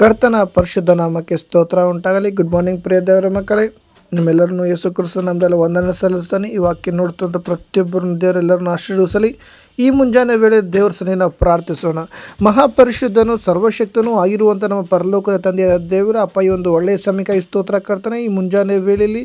ಕರ್ತನ ಪರಿಶುದ್ಧ ನಾಮಕ್ಕೆ ಸ್ತೋತ್ರ ಉಂಟಾಗಲಿ. ಗುಡ್ ಮಾರ್ನಿಂಗ್ ಪ್ರಿಯ ದೇವರ ಮಕ್ಕಳೇ. ನಿಮ್ಮೆಲ್ಲರನ್ನು ಯೇಸು ಕ್ರಿಸ್ತ ನಮ್ಮದೆಲ್ಲ ವಂದನೆ ಸಲ್ಲಿಸ್ತಾನೆ ಈ ವಾಕ್ಯ ನೋಡ್ತಂಥ ಪ್ರತಿಯೊಬ್ಬರನ್ನು ದೇವರೆಲ್ಲರನ್ನು ಆಶೀರ್ವದಿಸಲಿ. ಈ ಮುಂಜಾನೆ ವೇಳೆ ದೇವರ ಸನ್ನಿಧಿನ ಪ್ರಾರ್ಥಿಸೋಣ. ಮಹಾಪರಿಶುದ್ಧನು ಸರ್ವಶಕ್ತನೂ ಆಗಿರುವಂಥ ನಮ್ಮ ಪರಲೋಕದ ತಂದೆಯ ದೇವರ ಅಪ್ಪ, ಈ ಒಂದು ಒಳ್ಳೆಯ ಸಮಯಕ್ಕಾಗಿ ಸ್ತೋತ್ರ ಕರ್ತಾನೆ, ಈ ಮುಂಜಾನೆ ವೇಳೆಯಲ್ಲಿ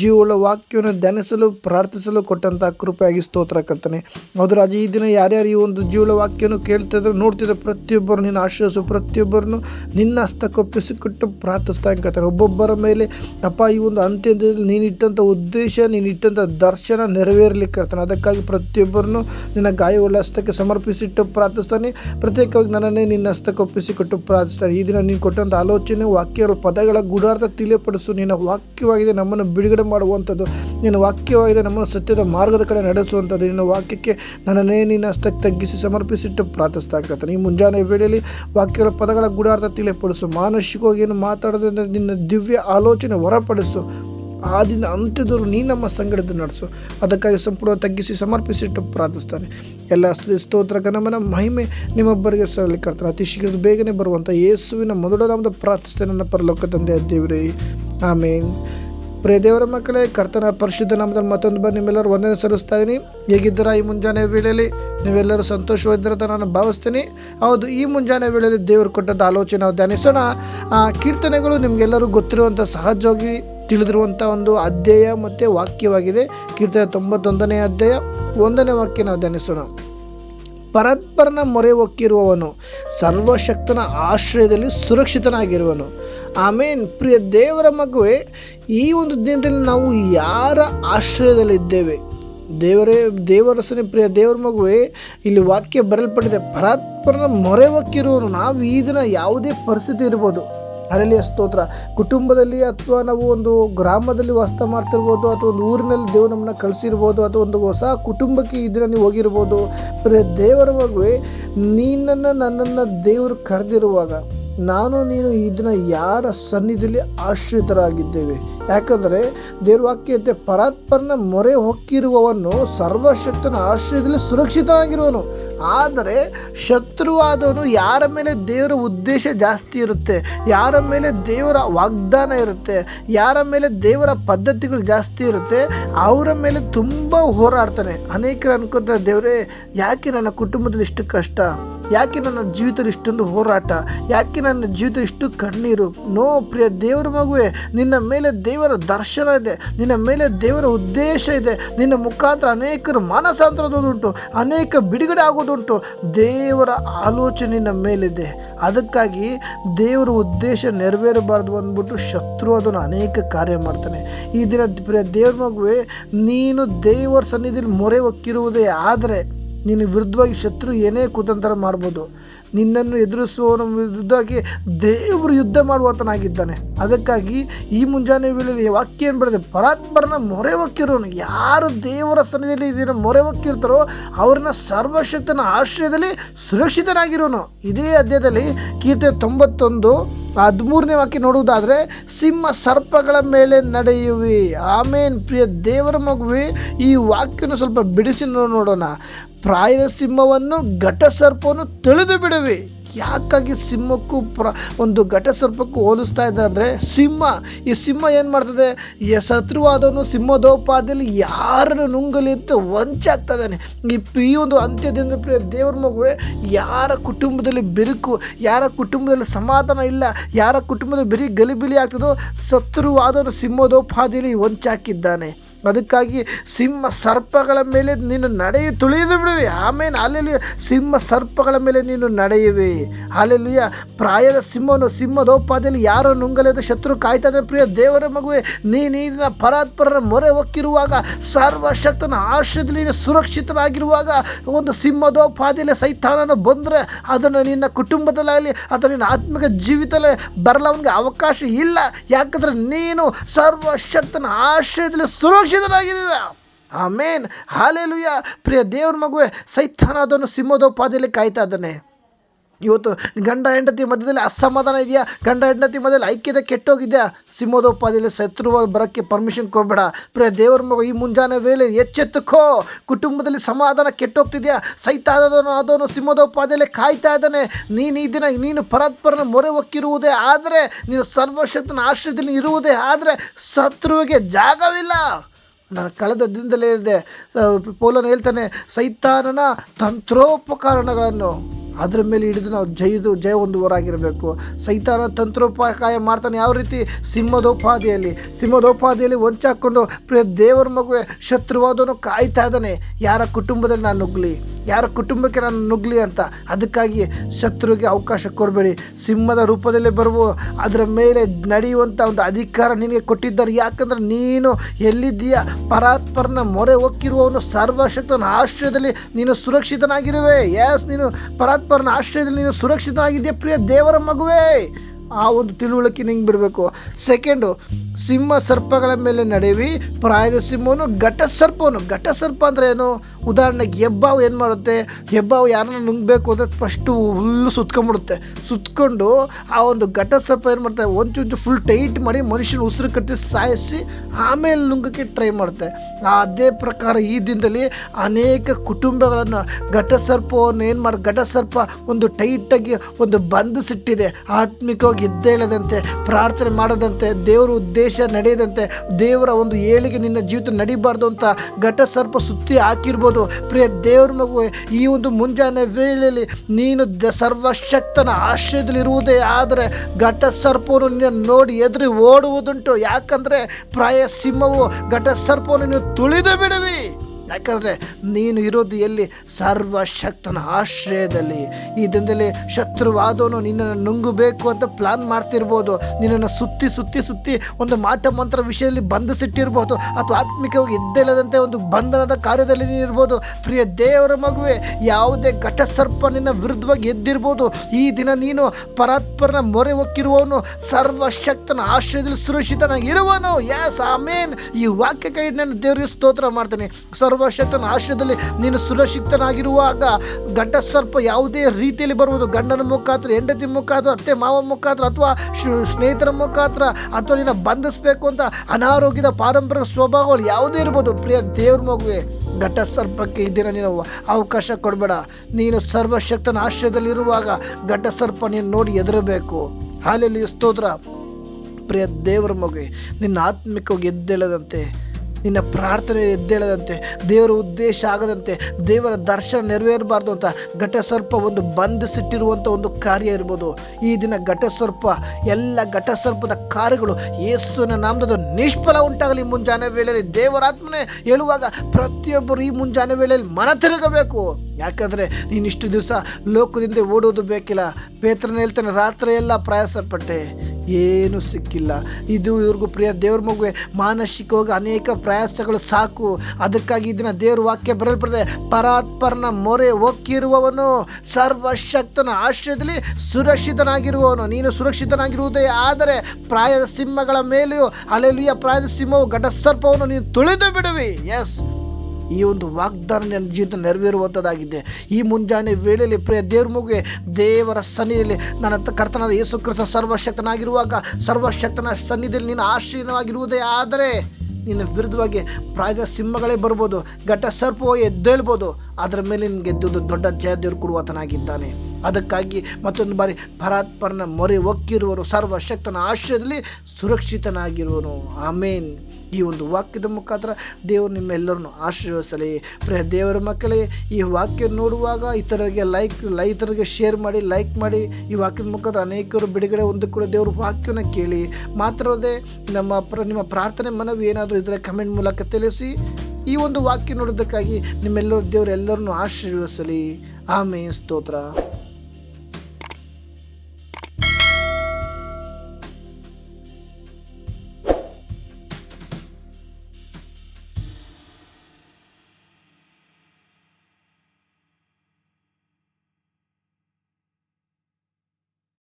ಜೀವಳ ವಾಕ್ಯವನ್ನು ಧ್ಯಾನಿಸಲು, ಪ್ರಾರ್ಥಿಸಲು ಕೊಟ್ಟಂಥ ಕೃಪೆಯಾಗಿ ಸ್ತೋತ್ರ ಕರ್ತಾನೆ. ಹೌದು ರಾಜ, ಈ ದಿನ ಯಾರ್ಯಾರು ಈ ಒಂದು ಜೀವಳ ವಾಕ್ಯವನ್ನು ಕೇಳ್ತಿದ್ರು ನೋಡ್ತಿದ್ರು ಪ್ರತಿಯೊಬ್ಬರು, ನಿನ್ನ ಆಶ್ರಯಿಸು ಪ್ರತಿಯೊಬ್ಬರನ್ನು ನಿನ್ನ ಹಸ್ತಕ್ಕೊಪ್ಪಿಸಿಕೊಟ್ಟು ಪ್ರಾರ್ಥಿಸ್ತಾ ಕರ್ತಾರೆ ಒಬ್ಬೊಬ್ಬರ ಮೇಲೆ ಅಪ್ಪ, ಈ ಒಂದು ಅಂತ್ಯದಲ್ಲಿ ನೀನಿಟ್ಟಂಥ ಉದ್ದೇಶ ನೀನಿಟ್ಟಂಥ ದರ್ಶನ ನೆರವೇರಲಿಕ್ಕೆ ಕರ್ತಾನೆ. ಅದಕ್ಕಾಗಿ ಪ್ರತಿಯೊಬ್ಬರನ್ನು ನಿನ್ನ ಗಾಯವುಳ್ಳ ಹಸ್ತಕ್ಕೆ ಸಮರ್ಪಿಸಿಟ್ಟು ಪ್ರಾರ್ಥಿಸ್ತಾನೆ. ಪ್ರತ್ಯೇಕವಾಗಿ ನನ್ನನ್ನೇ ನಿನ್ನ ಹಸ್ತಕ್ಕೆ ಒಪ್ಪಿಸಿಕೊಟ್ಟು ಪ್ರಾರ್ಥಿಸ್ತಾನೆ. ಈ ದಿನ ನೀನು ಕೊಟ್ಟಂಥ ಆಲೋಚನೆ ವಾಕ್ಯಗಳ ಪದಗಳ ಗುಡಾರ್ಥ ತಿಳಿಯಪಡಿಸು. ನಿನ್ನ ವಾಕ್ಯವಾಗಿದೆ ನಮ್ಮನ್ನು ಬಿಡುಗಡೆ ಮಾಡುವಂಥದ್ದು. ನಿನ್ನ ವಾಕ್ಯವಾಗಿದೆ ನಮ್ಮನ್ನು ಸತ್ಯದ ಮಾರ್ಗದ ಕಡೆ ನಡೆಸುವಂಥದ್ದು. ನಿನ್ನ ವಾಕ್ಯಕ್ಕೆ ನನ್ನನ್ನೇ ನಿನ್ನ ಹಸ್ತಕ್ಕೆ ತಗ್ಗಿಸಿ ಸಮರ್ಪಿಸಿಟ್ಟು ಪ್ರಾರ್ಥಿಸ್ತಾ ಇರ್ತಾನೆ ಈ ಮುಂಜಾನೆ ವೇಳೆಯಲ್ಲಿ ವಾಕ್ಯಗಳ, ಪದಗಳ ಗುಡಾರ್ಥ ತಿಳಿಯಪಡಿಸು. ಮಾನಸಿಕವಾಗಿ ಏನು ಮಾತಾಡೋದ್ರಿಂದ ನಿನ್ನ ದಿವ್ಯ ಆಲೋಚನೆ ಹೊರಪಡಿಸು. ಆ ದಿನ ಅಂತ್ಯದವರು ನೀ ನಮ್ಮ ಸಂಗಡದ ನಡೆಸು. ಅದಕ್ಕಾಗಿ ಸಂಪೂರ್ಣ ತಗ್ಗಿಸಿ ಸಮರ್ಪಿಸಿಟ್ಟು ಪ್ರಾರ್ಥಿಸ್ತಾನೆ. ಎಲ್ಲ ಸ್ತುತಿ ಸ್ತೋತ್ರ ಗಣಮನ ಮಹಿಮೆ ನಿಮ್ಮೊಬ್ಬರಿಗೆ ಸರಳಿ ಕರ್ತಾರೆ ಅತಿ ಶೀಘ್ರ ಬೇಗನೆ ಬರುವಂಥ ಯೇಸುವಿನ ಮೊದಲ ನಾಮದ ಪ್ರಾರ್ಥಿಸ್ತೇನೆ ನನ್ನ ಪರಲೋಕ ತಂದೆ ದೇವರೇ. ಆಮೇನ್. ಪ್ರಿಯ ದೇವರ ಮಕ್ಕಳೇ, ಕರ್ತನ ಪರಿಶುದ್ಧ ನಮ್ಮದನ್ನು ಮತ್ತೊಂದು ಬಾರಿ ನಿಮ್ಮೆಲ್ಲರೂ ಒಂದನೇ ಸಲ್ಲಿಸ್ತಾ ಇದ್ದೀನಿ ಹೇಗಿದ್ದೀರಾ ಈ ಮುಂಜಾನೆ ವೇಳೆಯಲ್ಲಿ? ನೀವೆಲ್ಲರೂ ಸಂತೋಷವಾಗಿದ್ದೀರಂತ ನಾನು ಭಾವಿಸ್ತೀನಿ. ಹೌದು, ಈ ಮುಂಜಾನೆ ವೇಳೆಯಲ್ಲಿ ದೇವರು ಕೊಟ್ಟದ್ದು ಆಲೋಚನೆ ನಾವು ಧ್ಯಾನಿಸೋಣ. ಆ ಕೀರ್ತನೆಗಳು ನಿಮಗೆಲ್ಲರೂ ಗೊತ್ತಿರುವಂಥ ಸಹಜವಾಗಿ ತಿಳಿದಿರುವಂಥ ಒಂದು ಅಧ್ಯಾಯ ಮತ್ತು ವಾಕ್ಯವಾಗಿದೆ. ಕೀರ್ತನ ತೊಂಬತ್ತೊಂದನೇ ಅಧ್ಯಾಯ ಒಂದನೇ ವಾಕ್ಯ ನಾವು ಧ್ಯಾನಿಸೋಣ. ಪರತ್ಪರನ ಮೊರೆ ಒಕ್ಕಿರುವವನು ಸರ್ವಶಕ್ತನ ಆಶ್ರಯದಲ್ಲಿ ಸುರಕ್ಷಿತನಾಗಿರುವನು. ಆಮೇನ್. ಪ್ರಿಯ ದೇವರ ಮಗುವೆ, ಈ ಒಂದು ದಿನದಲ್ಲಿ ನಾವು ಯಾರ ಆಶ್ರಯದಲ್ಲಿದ್ದೇವೆ ದೇವರೇ ದೇವರ ಸನಿ ಪ್ರಿಯ ದೇವರ ಮಗುವೆ, ಇಲ್ಲಿ ವಾಕ್ಯ ಬರಲ್ಪಟ್ಟಿದೆ ಪರತ್ಪರನ ಮೊರೆ ಒಕ್ಕಿರುವನು ನಾವು ಈ ದಿನ ಯಾವುದೇ ಪರಿಸ್ಥಿತಿ ಇರ್ಬೋದು. ಅದರಲ್ಲಿ ಸ್ತೋತ್ರ. ಕುಟುಂಬದಲ್ಲಿ ಅಥವಾ ನಾವು ಒಂದು ಗ್ರಾಮದಲ್ಲಿ ವಾಸ ಮಾಡ್ತಿರ್ಬೋದು ಅಥವಾ ಒಂದು ಊರಿನಲ್ಲಿ ದೇವರು ನಮ್ಮನ್ನ ಕಳಿಸಿರ್ಬೋದು ಅಥವಾ ಒಂದು ಹೊಸ ಕುಟುಂಬಕ್ಕೆ ಇದ್ರ ನೀವು ಹೋಗಿರ್ಬೋದು. ಪ್ರ ದೇವರ ಮಗುವೆ ನೀನನ್ನು ನನ್ನನ್ನು ದೇವರು ಕರೆದಿರುವಾಗ. ನಾನು ನೀನು ಈ ದಿನ ಯಾರ ಸನ್ನಿಧಿಯಲ್ಲಿ ಆಶ್ರಿತರಾಗಿದ್ದೇವೆ? ಯಾಕಂದರೆ ದೇವ್ರವಾಕ್ಯತೆ ಪರಾತ್ಪರನ ಮೊರೆ ಹೊಕ್ಕಿರುವವನು ಸರ್ವಶಕ್ತನ ಆಶ್ರಯದಲ್ಲಿ ಸುರಕ್ಷಿತನಾಗಿರುವನು. ಆದರೆ ಶತ್ರುವಾದವನು ಯಾರ ಮೇಲೆ ದೇವರ ಉದ್ದೇಶ ಜಾಸ್ತಿ ಇರುತ್ತೆ, ಯಾರ ಮೇಲೆ ದೇವರ ವಾಗ್ದಾನ ಇರುತ್ತೆ, ಯಾರ ಮೇಲೆ ದೇವರ ಪದ್ಧತಿಗಳು ಜಾಸ್ತಿ ಇರುತ್ತೆ, ಅವರ ಮೇಲೆ ತುಂಬ ಹೋರಾಡ್ತಾನೆ. ಅನೇಕರು ಅನ್ಕೋತಾರೆ, ದೇವರೇ, ಯಾಕೆ ನನ್ನ ಕುಟುಂಬದಲ್ಲಿ ಇಷ್ಟು ಕಷ್ಟ? ಯಾಕೆ ನನ್ನ ಜೀವಿತದ ಇಷ್ಟೊಂದು ಹೋರಾಟ? ಯಾಕೆ ನನ್ನ ಜೀವಿತ ಇಷ್ಟು ಕಣ್ಣೀರು? ನೋ, ಪ್ರಿಯ ದೇವರ ಮಗುವೆ, ನಿನ್ನ ಮೇಲೆ ದೇವರ ದರ್ಶನ ಇದೆ. ನಿನ್ನ ಮೇಲೆ ದೇವರ ಉದ್ದೇಶ ಇದೆ. ನಿನ್ನ ಮುಖಾಂತರ ಅನೇಕರು ಮಾನಸಾಂತರದುಂಟು ಅನೇಕ ಬಿಡುಗಡೆ ಆಗೋದುಂಟು ದೇವರ ಆಲೋಚನೆ ನಿನ್ನ ಮೇಲಿದೆ. ಅದಕ್ಕಾಗಿ ದೇವರ ಉದ್ದೇಶ ನೆರವೇರಬಾರ್ದು ಅಂದ್ಬಿಟ್ಟು ಶತ್ರು ಅದನ್ನು ಅನೇಕ ಕಾರ್ಯ ಮಾಡ್ತಾನೆ. ಈ ದಿನ, ಪ್ರಿಯ ದೇವ್ರ ಮಗುವೆ, ನೀನು ದೇವರ ಸನ್ನಿಧಿಲಿ ಮೊರೆ ಹೊಕ್ಕಿರುವುದೇ ಆದರೆ ನಿನ್ನ ವಿರುದ್ಧವಾಗಿ ಶತ್ರು ಏನೇ ಕುತಂತ್ರ ಮಾಡ್ಬೋದು, ನಿನ್ನನ್ನು ಎದುರಿಸುವವನ ವಿರುದ್ಧವಾಗಿ ದೇವರು ಯುದ್ಧ ಮಾಡುವತನಾಗಿದ್ದಾನೆ. ಅದಕ್ಕಾಗಿ ಈ ಮುಂಜಾನೆ ವೇಳೆಯಲ್ಲಿ ವಾಕ್ಯ ಏನು ಬರೆದ? ಪರಾತ್ಪರನ ಮೊರೆ ಹೊಕ್ಕಿರೋನು. ಯಾರು ದೇವರ ಸನ್ನಿಧಿಯಲ್ಲಿ ಇದನ್ನು ಮೊರೆ ಹೊಕ್ಕಿರ್ತಾರೋ ಅವ್ರನ್ನ ಸರ್ವಶಕ್ತನ ಆಶ್ರಯದಲ್ಲಿ ಸುರಕ್ಷಿತನಾಗಿರೋನು. ಇದೇ ಅಧ್ಯಾಯದಲ್ಲಿ ಕೀರ್ತಿ ತೊಂಬತ್ತೊಂದು ಹದಿಮೂರನೇ ವಾಕ್ಯ ನೋಡುವುದಾದರೆ, ಸಿಂಹ ಸರ್ಪಗಳ ಮೇಲೆ ನಡೆಯುವಿ. ಆಮೇನ್. ಪ್ರಿಯ ದೇವರ ಮಗುವಿ, ಈ ವಾಕ್ಯನ ಸ್ವಲ್ಪ ಬಿಡಿಸಿ ನೋಡೋಣ. ಪ್ರಾಯದ ಸಿಂಹವನ್ನು, ಘಟಸರ್ಪವನ್ನು ತಿಳಿದು ಬಿಡುವಿ. ಯಾಕಾಗಿ ಸಿಂಹಕ್ಕೂ ಪ್ರ ಒಂದು ಘಟಸರ್ಪಕ್ಕೂ ಹೋಲಿಸ್ತಾ ಇದ್ದಾರೆ ಅಂದರೆ ಸಿಂಹ. ಈ ಸಿಂಹ ಏನು ಮಾಡ್ತದೆ? ಶತ್ರುವಾದವನು ಸಿಂಹದೋಪಾದಿಯಲ್ಲಿ ಯಾರನ್ನು ನುಂಗಲಿ ಅಂತ ವಂಚಾಗ್ತದಾನೆ ಈ ಪ್ರಿಯ ಒಂದು ಅಂತ್ಯದಿಂದ ಪ್ರಿಯ ದೇವ್ರ ಮಗುವೆ ಯಾರ ಕುಟುಂಬದಲ್ಲಿ ಬಿರುಕು, ಯಾರ ಕುಟುಂಬದಲ್ಲಿ ಸಮಾಧಾನ ಇಲ್ಲ, ಯಾರ ಕುಟುಂಬದಲ್ಲಿ ಬರೀ ಗಲಿಬಿಲಿ ಆಗ್ತದೋ, ಶತ್ರುವಾದವನು ಸಿಂಹದೋಪಾದಿಯಲ್ಲಿ ವಂಚಾಕಿದ್ದಾನೆ. ಅದಕ್ಕಾಗಿ ಸಿಂಹ ಸರ್ಪಗಳ ಮೇಲೆ ನೀನು ನಡೆಯು, ತುಳಿದು ಬಿಡುವೆ. ಆಮೇಲೆ ಅಲ್ಲೆಲ್ಲಿ ಸಿಂಹ ಸರ್ಪಗಳ ಮೇಲೆ ನೀನು ನಡೆಯುವೆ. ಅಲ್ಲೆಲ್ಲಿಯ ಪ್ರಾಯದ ಸಿಂಹನು ಸಿಂಹದೋಪಾದಿಯಲ್ಲಿ ಯಾರೋ ನುಂಗಲೆದ ಶತ್ರು ಕಾಯ್ತಾನೆ. ಪ್ರಿಯ ದೇವರ ಮಗುವೆ ನೀನಿನ ಪರಾತ್ಪರರ ಮೊರೆ ಹೊಕ್ಕಿರುವಾಗ, ಸರ್ವಶಕ್ತನ ಆಶ್ರಯದಲ್ಲಿ ನೀನು ಸುರಕ್ಷಿತನಾಗಿರುವಾಗ, ಒಂದು ಸಿಂಹದೋಪಾದಿಯಲ್ಲಿ ಸೈತಾನನ ಬಂದರೆ ಅದನ್ನು ನಿನ್ನ ಕುಟುಂಬದಲ್ಲಾಗಲಿ ಅಥವಾ ನಿನ್ನ ಆತ್ಮಿಕ ಜೀವಿತದಲ್ಲಿ ಬರಲವನಿಗೆ ಅವಕಾಶ ಇಲ್ಲ. ಯಾಕಂದ್ರೆ ನೀನು ಸರ್ವಶಕ್ತನ ಆಶ್ರಯದಲ್ಲಿ ಸುರಕ್ಷಿತನಾಗಿದ್ದೀಯ ಆಮೇನ್. ಹಾಲೆಲುಯ್ಯ. ಪ್ರಿಯ ದೇವ್ರ ಮಗುವೆ ಸೈತಾನ ಅದನ್ನು ಸಿಂಹದೋಪಾದಿಯಲ್ಲಿ ಕಾಯ್ತಾ ಇದ್ದಾನೆ. ಇವತ್ತು ಗಂಡ ಹೆಂಡತಿ ಮಧ್ಯದಲ್ಲಿ ಅಸಮಾಧಾನ ಇದೆಯಾ? ಗಂಡ ಹೆಂಡತಿ ಮಧ್ಯದಲ್ಲಿ ಐಕ್ಯತೆ ಕೆಟ್ಟೋಗಿದೆಯಾ? ಸಿಂಹದೋಪಾದಿಯಲ್ಲಿ ಶತ್ರುವಾಗಿ ಬರೋಕ್ಕೆ ಪರ್ಮಿಷನ್ ಕೊಡಬೇಡ. ಪ್ರಿಯ ದೇವರ ಮಗು, ಈ ಮುಂಜಾನೆ ವೇಳೆ ಎಚ್ಚೆತ್ತುಕೋ. ಕುಟುಂಬದಲ್ಲಿ ಸಮಾಧಾನ ಕೆಟ್ಟೋಗ್ತಿದೆಯಾ? ಸೈತಾದವನು ಅದನ್ನು ಸಿಂಹದೋಪಾದಿಯಲ್ಲಿ ಕಾಯ್ತಾ ಇದ್ದಾನೆ. ನೀನು ಈ ದಿನ, ನೀನು ಪರಸ್ಪರನ ಮೊರೆ ಹೊಕ್ಕಿರುವುದೇ ಆದರೆ, ನೀನು ಸರ್ವಶಕ್ತನ ಆಶ್ರಯದಲ್ಲಿ ಇರುವುದೇ ಆದರೆ, ಶತ್ರುವಿಗೆ ಜಾಗವಿಲ್ಲ. ನಾನು ಕಳೆದ ದಿನದಲ್ಲೇ ಹೇಳಿದೆ ಪೋಲನ್ ಹೇಳ್ತಾನೆ, ಸೈತಾನನ ತಂತ್ರೋಪಕರಣಗಳನ್ನು ಅದರ ಮೇಲೆ ಹಿಡಿದು ನಾವು ಜೈದು ಜಯ ಹೊಂದುವರಾಗಿರಬೇಕು ಸೈತಾನ ತಂತ್ರೋಪಾಯ ಮಾಡ್ತಾನೆ ಯಾವ ರೀತಿ? ಸಿಂಹದೋಪಾದಿಯಲ್ಲಿ. ಸಿಂಹದೋಪಾದಿಯಲ್ಲಿ ಹೊಂಚಾಕೊಂಡು ದೇವರ ಮಗುವೆ ಶತ್ರುವಾದನು ಕಾಯ್ತಾ ಇದ್ದಾನೆ. ಯಾರ ಕುಟುಂಬದಲ್ಲಿ ನಾನು ನುಗ್ಲಿ? ಯಾರ ಕುಟುಂಬಕ್ಕೆ ನಾನು ನುಗ್ಲಿ ಅಂತ, ಅದಕ್ಕಾಗಿ ಶತ್ರುವಿಗೆ ಅವಕಾಶ ಕೊಡಬೇಡಿ. ಸಿಂಹದ ರೂಪದಲ್ಲಿ ಬರುವ, ಅದರ ಮೇಲೆ ನಡೆಯುವಂಥ ಒಂದು ಅಧಿಕಾರ ನಿನಗೆ ಕೊಟ್ಟಿದ್ದಾರೆ. ಯಾಕಂದ್ರೆ ನೀನು ಎಲ್ಲಿದ್ದೀಯ? ಪರಾತ್ಪರನ ಮೊರೆ ಹೋಗಿರುವವನು ಸರ್ವಶಕ್ತನ ಆಶ್ರಯದಲ್ಲಿ ನೀನು ಸುರಕ್ಷಿತನಾಗಿರುವೆ. ಎಸ್ ನೀನು ಪರಾತ್ಪರನ ಆಶ್ರಯದಲ್ಲಿ ನೀನು ಸುರಕ್ಷಿತನಾಗಿದ್ದೀಯ, ಪ್ರಿಯ ದೇವರ ಮಗುವೇ? ಆ ಒಂದು ತಿಳುವಳಿಕೆ ನಿಂಗೆ ಬಿಡಬೇಕು. ಸೆಕೆಂಡು ಸಿಂಹ ಸರ್ಪಗಳ ಮೇಲೆ ನಡೆವಿ. ಪ್ರಾಯದ ಸಿಂಹನು ಘಟ ಸರ್ಪನು ಘಟ ಸರ್ಪ ಅಂದರೆ ಏನು? ಉದಾಹರಣೆಗೆ ಹೆಬ್ಬಾವು ಏನು ಮಾಡುತ್ತೆ? ಹೆಬ್ಬಾವು ಯಾರನ್ನ ನುಂಗಬೇಕು ಅಂದರೆ ಫಸ್ಟು ಫುಲ್ಲು ಸುತ್ಕೊಂಡ್ಬಿಡುತ್ತೆ. ಸುತ್ಕೊಂಡು ಆ ಒಂದು ಘಟ ಸರ್ಪ ಏನು ಮಾಡ್ತಾರೆ ಒಂಚೂಂಚು ಫುಲ್ ಟೈಟ್ ಮಾಡಿ ಮನುಷ್ಯನ ಉಸಿರು ಕಟ್ಟಿ ಸಾಯಿಸಿ ಆಮೇಲೆ ನುಂಗಕ್ಕೆ ಟ್ರೈ ಮಾಡುತ್ತೆ. ಅದೇ ಪ್ರಕಾರ ಈ ದಿನದಲ್ಲಿ ಅನೇಕ ಕುಟುಂಬಗಳನ್ನು ಘಟ ಸರ್ಪವನ್ನು ಏನು ಮಾಡಿ ಘಟ ಸರ್ಪ ಒಂದು ಟೈಟಾಗಿ ಒಂದು ಬಂಧಿಸಿಟ್ಟಿದೆ ಆತ್ಮಿಕವಾಗಿ ಎದ್ದೇಳದಂತೆ ಪ್ರಾರ್ಥನೆ ಮಾಡದಂತೆ, ದೇವರ ಉದ್ದೇಶ ನಡೆಯದಂತೆ, ದೇವರ ಒಂದು ಏಳಿಗೆ ನಿನ್ನ ಜೀವಿತ ನಡಿಬಾರ್ದು ಅಂತ ಘಟ ಸರ್ಪ ಸುತ್ತಿ ಹಾಕಿರ್ಬೋದು. ಪ್ರಿಯ ದೇವ್ರ ಮಗು ಈ ಒಂದು ಮುಂಜಾನೆ ವೇಳೆಯಲ್ಲಿ ನೀನು ದ ಸರ್ವಶಕ್ತನ ಆಶ್ರಯದಲ್ಲಿರುವುದೇ ಆದರೆ ಘಟ ಸರ್ಪವನ್ನು ನೋಡಿ ಎದುರಿ ಓಡುವುದುಂಟು. ಯಾಕಂದರೆ ಪ್ರಾಯ ಸಿಂಹವು ಘಟ ಸರ್ಪವನ್ನು ನೀವು ತುಳಿದು ಬಿಡುವಿ. ಯಾಕಂದರೆ ನೀನು ಇರೋದು ಎಲ್ಲಿ? ಸರ್ವಶಕ್ತನ ಆಶ್ರಯದಲ್ಲಿ. ಈ ದಿನದಲ್ಲಿ ಶತ್ರುವಾದವನು ನಿನ್ನನ್ನು ನುಂಗಬೇಕು ಅಂತ ಪ್ಲಾನ್ ಮಾಡ್ತಿರ್ಬೋದು. ನಿನ್ನನ್ನು ಸುತ್ತಿ ಸುತ್ತಿ ಸುತ್ತಿ ಒಂದು ಮಾಟ ಮಂತ್ರ ವಿಷಯದಲ್ಲಿ ಬಂಧಿಸಿಟ್ಟಿರ್ಬೋದು. ಅಥವಾ ಆತ್ಮಿಕವಾಗಿ ಎದ್ದೇಳದಂತೆ ಒಂದು ಬಂಧನದ ಕಾರ್ಯದಲ್ಲಿ ನೀನು ಇರ್ಬೋದು. ಪ್ರಿಯ ದೇವರ ಮಗುವೆ, ಯಾವುದೇ ಘಟ ಸರ್ಪ ನಿನ್ನ ವಿರುದ್ಧವಾಗಿ ಎದ್ದಿರ್ಬೋದು. ಈ ದಿನ ನೀನು ಪರಾತ್ಪರನ ಮೊರೆ ಹೊಕ್ಕಿರುವವನು, ಸರ್ವಶಕ್ತನ ಆಶ್ರಯದಲ್ಲಿ ಸುರಕ್ಷಿತನಾಗಿ ಇರುವನು ಯಾಸ್ ಆಮೇನ್ ಈ ವಾಕ್ಯ ಕೈ ನಾನು ದೇವರಿಗೆ ಸ್ತೋತ್ರ ಮಾಡ್ತೇನೆ. ಸರ್ವಶಕ್ತನ ಆಶ್ರಯದಲ್ಲಿ ನೀನು ಸುರಕ್ಷಿತನಾಗಿರುವಾಗ ಗಡ್ಡ ಸರ್ಪ ಯಾವುದೇ ರೀತಿಯಲ್ಲಿ ಬರುವುದು, ಗಂಡನ ಮುಖಾಂತರ, ಹೆಂಡತಿ ಮುಖಾಂತರ, ಅತ್ತೆ ಮಾವ ಮುಖಾಂತರ ಅಥವಾ ಸ್ನೇಹಿತರ ಮುಖಾಂತರ ಅಥವಾ ನಿನ್ನ ಬಂಧಿಸಬೇಕು ಅಂತ ಅನಾರೋಗ್ಯದ ಪಾರಂಪರಿಕ ಸ್ವಭಾವಗಳು ಯಾವುದೇ ಇರ್ಬೋದು. ಪ್ರಿಯ ದೇವ್ರ ಮಗುವೆ ಘಟ ಸರ್ಪಕ್ಕೆ ಈ ದಿನ ನೀನು? ಅವಕಾಶ ಕೊಡಬೇಡ. ನೀನು ಸರ್ವಶಕ್ತನ ಆಶ್ರಯದಲ್ಲಿರುವಾಗ ಘಟ ಸರ್ಪ ನೀನು ನೋಡಿ ಎದುರಬೇಕು ಹಾಲೆಲ್ಲಿ ಸ್ತೋತ್ರ. ಪ್ರಿಯ ದೇವರ ಮಗುವೆ, ನಿನ್ನ ಆತ್ಮಿಕವಾಗಿ ಎದ್ದೇಳದಂತೆ ನಿನ್ನ ಪ್ರಾರ್ಥನೆ ಎದ್ದೇಳದಂತೆ, ದೇವರ ಉದ್ದೇಶ ಆಗದಂತೆ, ದೇವರ ದರ್ಶನ ನೆರವೇರಬಾರ್ದು ಅಂತ ಘಟಸರ್ಪ ಒಂದು ಬಂಧಿಸಿಟ್ಟಿರುವಂಥ ಒಂದು ಕಾರ್ಯ ಇರ್ಬೋದು. ಈ ದಿನ ಘಟಸರ್ಪ, ಎಲ್ಲ ಘಟಸರ್ಪದ ಕಾರ್ಯಗಳು ಯೇಸುವಿನ ನಾಮದ ನಿಷ್ಫಲ ಉಂಟಾಗಲಿ. ಮುಂಜಾನೆ ವೇಳೆಯಲ್ಲಿ ದೇವರಾತ್ಮನೆ ಹೇಳುವಾಗ ಪ್ರತಿಯೊಬ್ಬರು ಈ ಮುಂಜಾನೆ ವೇಳೆಯಲ್ಲಿ ಮನ ತಿರುಗಬೇಕು. ಯಾಕಂದರೆ ನೀನಿಷ್ಟು ದಿವಸ ಲೋಕದಿಂದ ಓಡೋದು ಬೇಕಿಲ್ಲ. ಪೇತ್ರನ ಹೇಳ್ತಾನೆ ರಾತ್ರಿ ಎಲ್ಲ ಪ್ರಯಾಸಪಟ್ಟೆ. ಏನೂ ಸಿಕ್ಕಿಲ್ಲ. ಇದು ಇವ್ರಿಗೂ ಪ್ರಿಯ ದೇವ್ರ ಮಗುವೆ, ಮಾನಸಿಕವಾಗಿ ಅನೇಕ ಪ್ರಯಾಸಗಳು ಸಾಕು. ಅದಕ್ಕಾಗಿ ಇದನ್ನು ದೇವ್ರ ವಾಕ್ಯ ಬರಲ್ಪಡದೆ ಪರಾತ್ಪರನ ಮೊರೆ ಹೊಕ್ಕಿರುವವನು ಸರ್ವಶಕ್ತನ ಆಶ್ರಯದಲ್ಲಿ ಸುರಕ್ಷಿತನಾಗಿರುವವನು. ನೀನು ಸುರಕ್ಷಿತನಾಗಿರುವುದೇ ಆದರೆ ಪ್ರಾಯದ ಸಿಂಹಗಳ ಮೇಲೆಯೂ ಅಲೆಲುಯ ಪ್ರಾಯದ ಸಿಂಹವು ಘಟಸರ್ಪವನ್ನು ನೀನು ತುಳಿದು ಬಿಡುವಿ. ಎಸ್ ಈ ಒಂದು ವಾಗ್ದಾನ ನನ್ನ ಜೀವಿತ ನೆರವೇರುವಂಥದ್ದಾಗಿದೆ ಈ ಮುಂಜಾನೆ ವೇಳೆಯಲ್ಲಿ ಪ್ರಿಯ ದೇವ್ರ ಮಗುವೆ ದೇವರ ಸನ್ನಿಧಿಯಲ್ಲಿ ನನ್ನ ಕರ್ತನಾದ ಯೇಸು ಕ್ರಿಸ್ತ ಸರ್ವಶಕ್ತನಾಗಿರುವಾಗ, ಸರ್ವಶಕ್ತನ ಸನ್ನಿಧಿಯಲ್ಲಿ ನೀನು ಆಶ್ರಯವಾಗಿರುವುದೇ ಆದರೆ, ನಿನ್ನ ವಿರುದ್ಧವಾಗಿ ಪ್ರಾಯದ ಸಿಂಹಗಳೇ ಬರ್ಬೋದು ಘಟ ಸರ್ಪವು ಎದ್ದೇಳ್ಬೋದು. ಅದರ ಮೇಲೆ ನಿನಗೆ ದೊಡ್ಡ ಜಯ ದೇವರು ಕೊಡುವತನಾಗಿದ್ದಾನೆ. ಅದಕ್ಕಾಗಿ ಮತ್ತೊಂದು ಬಾರಿ ಪರಾತ್ಪರನ ಮೊರೆ ಒಕ್ಕಿರುವನು ಸರ್ವಶಕ್ತನ ಆಶ್ರಯದಲ್ಲಿ ಸುರಕ್ಷಿತನಾಗಿರುವನು. ಆಮೇನ್. ಈ ಒಂದು ವಾಕ್ಯದ ಮುಖಾಂತರ ದೇವರು ನಿಮ್ಮೆಲ್ಲರನ್ನು ಆಶೀರ್ವಸಲಿ ಪ್ರಿಯ ದೇವರ ಮಕ್ಕಳೇ, ಈ ವಾಕ್ಯ ನೋಡುವಾಗ ಇತರರಿಗೆ ಲೈಕ್ ಲೈ ಇತರರಿಗೆ ಶೇರ್ ಮಾಡಿ ಲೈಕ್ ಮಾಡಿ. ಈ ವಾಕ್ಯದ ಮುಖಾಂತರ ಅನೇಕರು ಬಿಡುಗಡೆ ಒಂದು ಕೂಡ ದೇವರ ವಾಕ್ಯನ ಕೇಳಿ. ಮಾತ್ರವದೇ ನಮ್ಮ ಪ್ರ, ನಿಮ್ಮ ಪ್ರಾರ್ಥನೆ ಮನವಿ ಏನಾದರೂ ಇದರ ಕಮೆಂಟ್ ಮೂಲಕ ತಿಳಿಸಿ. ಈ ಒಂದು ವಾಕ್ಯ ನೋಡೋದಕ್ಕಾಗಿ ನಿಮ್ಮೆಲ್ಲರೂ ದೇವರು ಎಲ್ಲರನ್ನೂ ಆಶೀರ್ವದಿಸಲಿ. ಆಮೇ ಸ್ತೋತ್ರ.